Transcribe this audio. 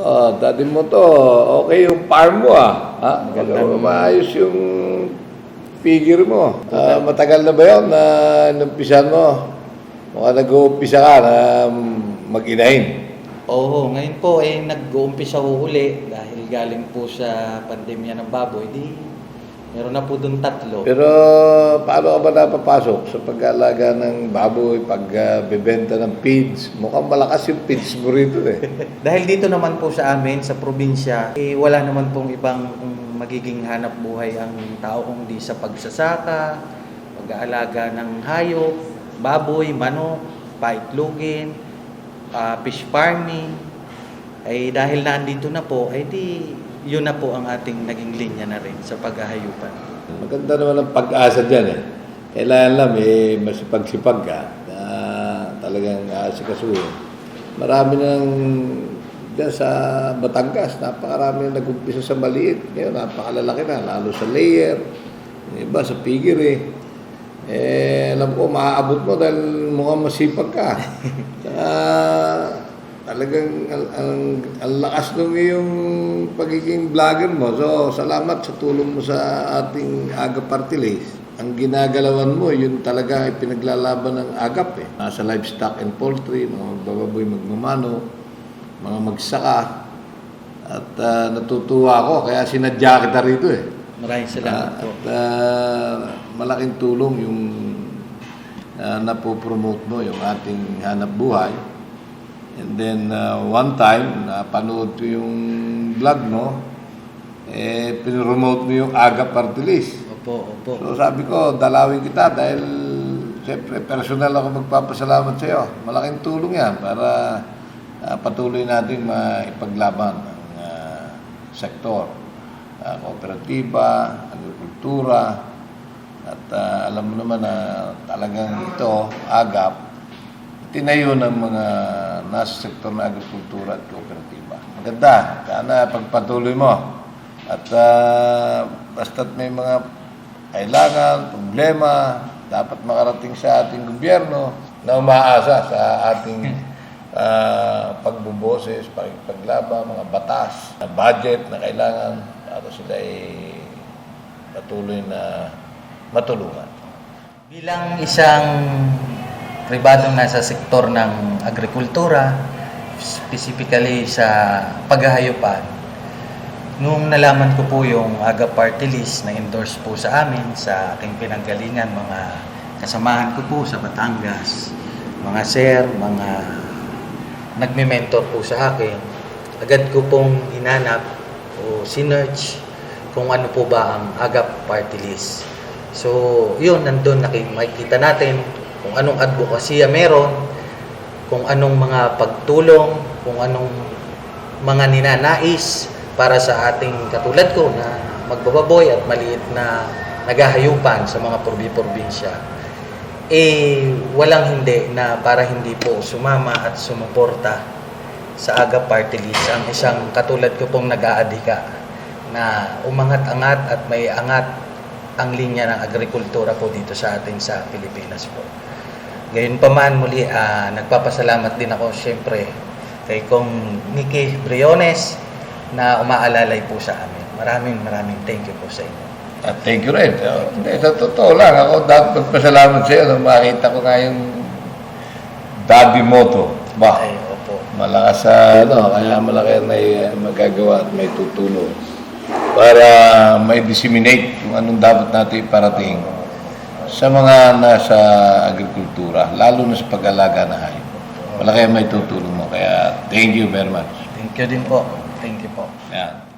Oh, dati mo to, okay yung farm mo ah. Ha? Magandang- Maayos yung figure mo. Ah, matagal na ba yun na numpisan mo? Mukhang nag-uumpisa ka na mag-inahin. Oo, ngayon po ay nag-uumpisa huhuli dahil galing po sa pandemya ng baboy. Di, meron na po doon tatlo. Pero paano ka ba napapasok sa pag-aalaga ng baboy, pag-bebenta ng feeds? Mukhang malakas yung feeds mo rito eh. Dahil dito naman po sa amin, sa probinsya, eh, wala naman pong ibang magiging hanap buhay ang tao kung di sa pagsasaka, pag-aalaga ng hayop, baboy, manok, paitlogin, ah, fish farming. Ay dahil nandito na po, ay di yun na po ang ating naging linya na rin sa paghahayupan. Maganda naman ang pag-asa dyan eh. Kailangan lang eh, masipag-sipag ka na talagang aasikasuhin. Marami nang dyan sa Batangas, napakarami na nag-umpisa sa maliit. Ngayon, napakalalaki na, lalo sa layer, iba sa pigir eh. Eh, alam ko, maaabot mo dahil mukhang masipag ka. Saka, talagang ang, ang, ang lakas ng iyong pagiging vlogger mo. So, salamat sa tulong mo sa ating Aga Party List. Ang ginagalawan mo, yun talaga ay pinaglalaban ng agap eh. Nasa livestock and poultry, mga magbababoy magmamano, mga magsaka. At ah, natutuwa ako, kaya sinadya kita rito eh. Maraming salamat po. At ah, malaking tulong yung uh, napopromote mo, yung ating hanap buhay. And then, uh, one time, napanood ko yung vlog mo, eh, pinromote mo yung Aga Party List. Opo, opo. So sabi ko, dalawin kita dahil siyempre personal ako magpapasalamat sa iyo. Malaking tulong yan para ah, patuloy natin maipaglaban ang ah, sektor. Ah, kooperatiba, agrikultura, at ah, alam mo naman na talagang ito, agap, tinayo ng mga nasa sektor ng agrikultura at kooperatiba. Maganda, sana pagpatuloy mo. At uh, basta't may mga kailangan, problema, dapat makarating sa ating gobyerno na umaasa sa ating uh, pagbuboses, paglaban, mga batas, na budget na kailangan para sila ay patuloy na matulungan. Bilang isang pribadong nasa sektor ng agrikultura, specifically sa paghahayupan, nung nalaman ko po yung AGA Party List na endorse po sa amin sa aking pinanggalingan, mga kasamahan ko po sa Batangas, mga sir, mga nagme-mentor po sa akin, agad ko pong hinanap o sinerch kung ano po ba ang AGAP party list. So, yun, nandun naki- makikita natin kung anong advokasya meron, kung anong mga pagtulong, kung anong mga ninanais para sa ating katulad ko na magbababoy at maliit na naghahayupan sa mga probi-probinsya. Eh, walang hindi na para hindi po sumama at sumuporta sa AGA Party List ang isang katulad ko pong nag-aadika na umangat-angat at may angat ang linya ng agrikultura po dito sa atin sa Pilipinas po. Gayon pa man muli, ah, nagpapasalamat din ako siyempre kay Kong Nicky Briones na umaalalay po sa amin. Maraming maraming thank you po sa inyo. At thank you rin. So, Hindi, sa totoo lang, ako dapat magpasalamat sa iyo nung makita ko nga yung daddy moto. Ba, Ay, opo. malakas sa ano, kaya malaki na magagawa at may tutulong para may disseminate kung anong dapat natin iparating sa mga nasa agrikultura, lalo na sa pag-alaga na hayop. Malaki ang may tutulong mo. Kaya thank you very much. Thank you din po. Thank you po. Yan.